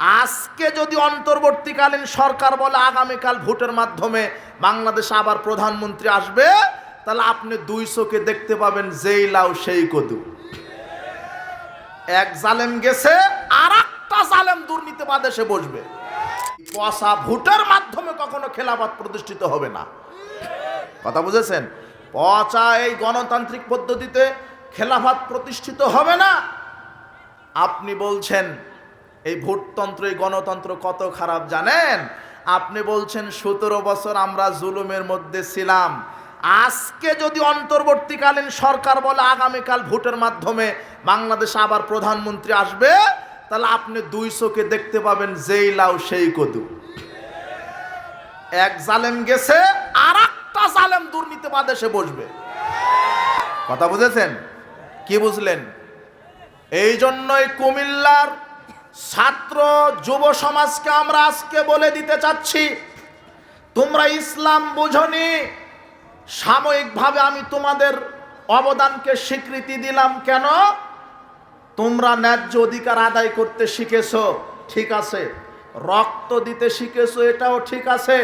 আজকে যদি অন্তর্বর্তীকালীন সরকার বলে আগামীকাল ভোটের মাধ্যমে বাংলাদেশে আবার প্রধানমন্ত্রী আসবে, তাহলে আপনি দুই চোখে দেখতে পাবেন যেই লাউ সেই কদু। এক জালেম গেছে আর একটা জালেম দুর্নীতিবাদ এসে বসবে। পশা ভোটের মাধ্যমে কখনো খেলাফত প্রতিষ্ঠিত হবে না। কথা বুঝেছেন? পচা এই গণতান্ত্রিক পদ্ধতিতে খেলাফত প্রতিষ্ঠিত হবে না। আপনি বলছেন এই ভোটতন্ত্র, এই গণতন্ত্র কত খারাপ জানেন? আপনি বলছেন সতেরো বছর আমরা জুলুমের মধ্যে ছিলাম। আজকে যদি অন্তর্বর্তীকালীন সরকার বলে আগামীকাল ভোটের মাধ্যমে বাংলাদেশে আবার প্রধানমন্ত্রী আসবে, তাহলে আপনি দুই চোখে দেখতে পাবেন যেই লাউ সেই কদু। এক জালেম গেছে আর একটা জালেম দুর্নীতিবাদ এসে বসবে। কথা বুঝেছেন? কি বুঝলেন? এই জন্যই কুমিল্লার ছাত্র যুব সমাজকে আমরা আজকে বলে দিতে চাচ্ছি, তোমরা ইসলাম বুঝনি, সাময়িকভাবে আমি তোমাদের অবদানকে স্বীকৃতি দিলাম কেন? তোমরা ন্যায্য অধিকার আদায় করতে শিখেছো, ঠিক আছে। রক্ত দিতে শিখেছো, এটাও ঠিক আছে।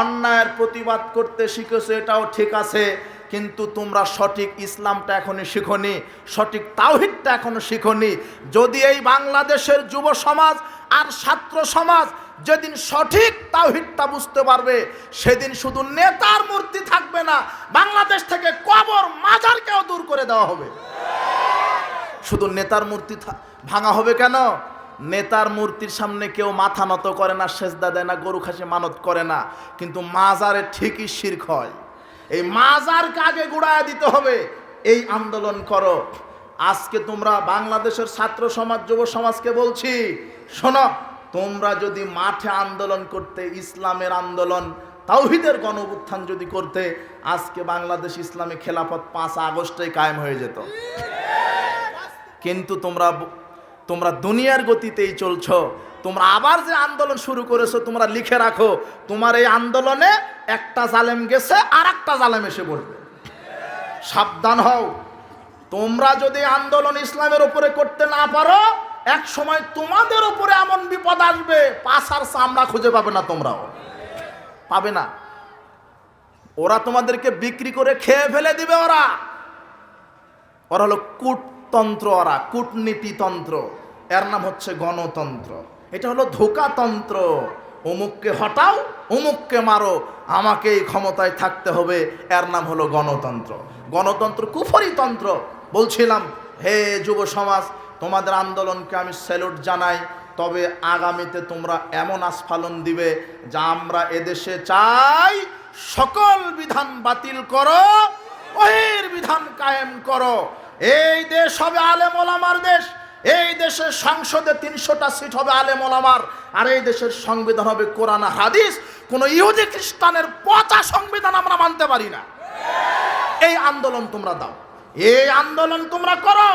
অন্যায়ের প্রতিবাদ করতে শিখেছো, এটাও ঠিক আছে। কিন্তু তোমরা সঠিক ইসলামটা এখনও শিখনি, সঠিক তাওহিদটা এখনও শিখনি। যদি এই বাংলাদেশের যুব সমাজ আর ছাত্র সমাজ যেদিন সঠিক তাওহিদটা বুঝতে পারবে, সেদিন শুধু নেতার মূর্তি থাকবে না, বাংলাদেশ থেকে কবর মাজারকেও দূর করে দেওয়া হবে। শুধু নেতার মূর্তি ভাঙা হবে কেন? নেতার মূর্তির সামনে কেউ মাথা নত করে না, সেজদা দেয় না, গরু খাসি মানত করে না, কিন্তু মাজারে ঠিকই শির্ক হয়। এই মাজার কাগে গুড়ায় দিতে হবে? এই আন্দোলন করো। আজকে তোমরা বাংলাদেশের ছাত্র সমাজ, যুব সমাজকে বলছি, শোনো, তোমরা যদি মাঠে আন্দোলন করতে, ইসলামের আন্দোলন, তাওহিদের গণ উত্থান যদি করতে, আজকে বাংলাদেশ ইসলামী খেলাফত পাঁচ আগস্টেই কায়েম হয়ে যেত। কিন্তু তোমরা তোমরা দুনিয়ার গতিতেই চলছো। তোমরা আবার যে আন্দোলন শুরু করেছ, তোমরা লিখে রাখো, তোমার এই আন্দোলনে একটা জালেম গেছে আর একটা জালেম এসে বসবে সাবধান হও। তোমরা যদি আন্দোলন ইসলামের উপরে করতে না পারো, এক সময় তোমাদের উপরে এমন বিপদ আসবে পাশার চামড়া খুঁজে পাবে না তোমরাও। পাবে না। ওরা তোমাদেরকে বিক্রি করে খেয়ে ফেলে দিবে ওরা। ওরা হলো কূটতন্ত্র ওরা, কূটনীতিতন্ত্র। এর নাম হচ্ছে গণতন্ত্র। এটা হলো ধোকাতন্ত্র। অমুককে হটাও, অমুককে মারো। আমাকে এই ক্ষমতায় থাকতে হবে। এর নাম হলো গণতন্ত্র। গণতন্ত্র কুফরিতন্ত্র। বলছিলাম, হে যুব সমাজ, তোমাদের আন্দোলনকে আমি স্যালুট জানাই। তবে আগামীতে তোমরা এমন আস্ফালন দিবে যা আমরা এদেশে চাই। সকল বিধান বাতিল করো ওহির বিধান কায়েম করো। এই দেশ হবে আলেম ওলামার দেশ। এই দেশের সংসদে তিনশোটা সিট হবে আলেম ওলামার আর এই দেশের সংবিধান হবে কোরআন হাদিস। কোন ইহুদি খ্রিস্টানের পচা সংবিধান আমরা মানতে পারি না। এই আন্দোলন তোমরা দাও। এই আন্দোলন তোমরা করো।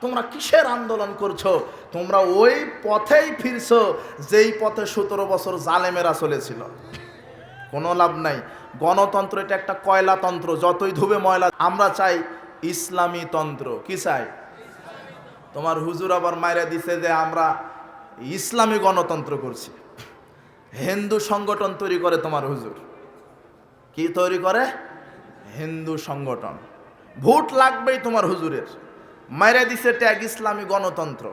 তোমরা কিসের আন্দোলন করছ? তোমরা ওই পথেই ফিরছো, যেই পথে সতেরো বছর জালেমেরা চলেছিল। কোনো লাভ নাই। গণতন্ত্র এটা একটা কয়লাতন্ত্র যতই ধুবে ময়লা। আমরা চাই ইসলামী তন্ত্র। কি চাই? তোমার হুজুর আবার মাইরা দিছে যে আমরা ইসলামী গণতন্ত্র করছি। হিন্দু সংগঠন তৈরি করে তোমার হুজুর। কি তৈরি করে? হিন্দু সংগঠন। ভোট লাগবেই তোমার হুজুরের। মাইরা দিছে ট্যাগ ইসলামী গণতন্ত্র।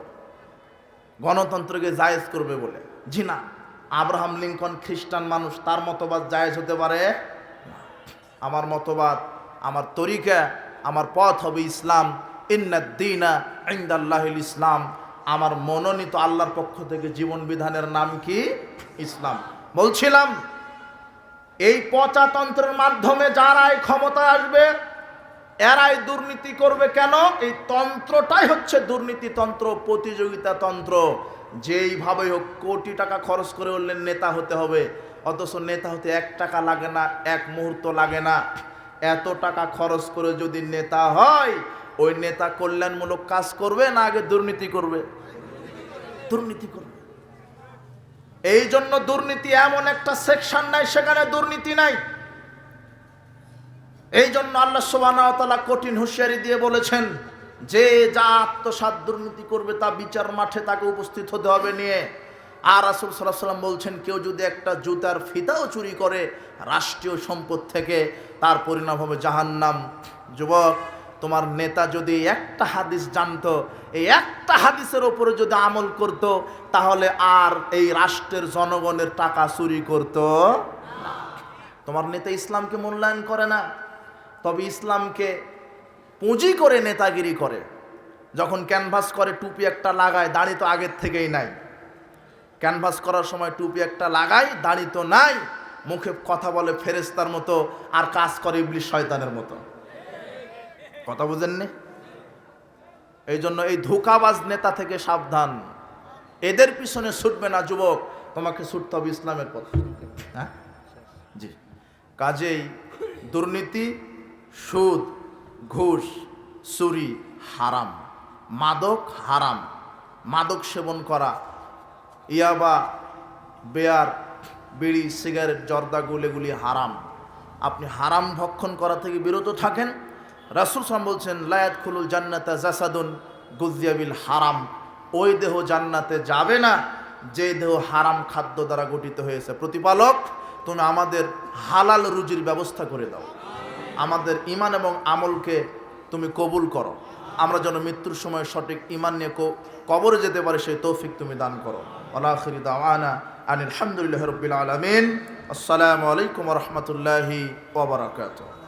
গণতন্ত্রকে জায়েজ করবে বলে। জি না, আব্রাহাম লিঙ্কন খ্রিস্টান মানুষ, তার মতবাদ জায়েজ হতে পারে আমার মতবাদ, আমার তরিকা, আমার পথ হবে ইসলাম। ইন্নাদ্দিনা ইন্দাল্লাহিল ইসলাম। আমার মনোনীত আল্লাহর পক্ষ থেকে জীবন বিধানের নাম কি? ইসলাম। বলছিলাম, এই পচাতন্ত্রের মাধ্যমে যারাই ক্ষমতা আসবে, এরাই দুর্নীতি করবে কেন? এই তন্ত্রটাই হচ্ছে দুর্নীতিতন্ত্র প্রতিযোগিতা তন্ত্র। যেইভাবে হোক, কোটি টাকা খরচ করে উঠলেন নেতা হতে হবে। অথচ নেতা হতে এক টাকা লাগে না, এক মুহূর্ত লাগে না। এত টাকা খরচ করে যদি নেতা হয় ওই নেতা কল্যাণমূলক কাজ করবে না আগে দুর্নীতি করবে? দুর্নীতি করবে। এই জন্য দুর্নীতি এমন একটা সেকশন নাই, সেখানে দুর্নীতি নাই। এই জন্য আল্লাহ সোবানা কঠিন হুঁশিয়ারি দিয়ে বলেছেন, যে যা আত্মসাত দুর্নীতি করবে তা বিচার মাঠে তাকে উপস্থিত হতে হবে নিয়ে। আর রাসুল সাল্লাহ সাল্লাম বলছেন, কেউ যদি একটা জুতার ফিতাও চুরি করে রাষ্ট্রীয় সম্পদ থেকে, তার পরিণাম হবে জাহান্নাম। যুবক তোমার নেতা যদি একটা হাদিস জানতো, এই একটা হাদিসের ওপরে যদি আমল করত, তাহলে আর এই রাষ্ট্রের জনগণের টাকা চুরি করত তোমার নেতা ইসলামকে মূল্যায়ন করে না। তবে ইসলামকে পুঁজি করে নেতাগিরি করে। যখন ক্যানভাস করে, টুপি একটা লাগায়, দাড়ি তো আগের থেকেই নাই। ক্যানভাস করার সময় টুপি একটা লাগাই দাড়ি তো নাই। মুখে কথা বলে ফেরেস্তার মতো আর কাজ করে ইবলিশ শয়তানের মতো। কথা বুঝেননি? এই জন্য এই ধোকাবাজ নেতা থেকে সাবধান। এদের পিছনে ছুটবে না, যুবক। তোমাকে ছুটতে হবে ইসলামের পথ। হ্যাঁ? জি। কাজেই দুর্নীতি, সুদ, ঘুষ, চুরি, হারাম। মাদক হারাম। মাদক সেবন করা। ইয়াবা বেয়ার, বিড়ি, সিগারেট, জর্দা, গুলেগুলি হারাম। আপনি হারাম ভক্ষণ করা থেকে বিরত থাকেন। রাসুল সাম বলছেন লায়াত খুলুল জান্নাতা জাসাদুন গুজিয়াবিল হারাম। ওই দেহ জান্নাতে যাবে না, যে দেহ হারাম খাদ্য দ্বারা গঠিত হয়েছে। প্রতিপালক, তুমি আমাদের হালাল রুজির ব্যবস্থা করে দাও। আমাদের ইমান এবং আমলকে তুমি কবুল করো। আমরা যেন মৃত্যুর সময় সঠিক ইমান নিয়ে কবরে যেতে পারে, সেই তৌফিক তুমি দান করো। আলাখির দাওয়ানা আনিল হামদুলিল্লাহ রবিল আলমিন। আসসালামু আলাইকুম রহমতুল্লাহি ওবরাকাতুহ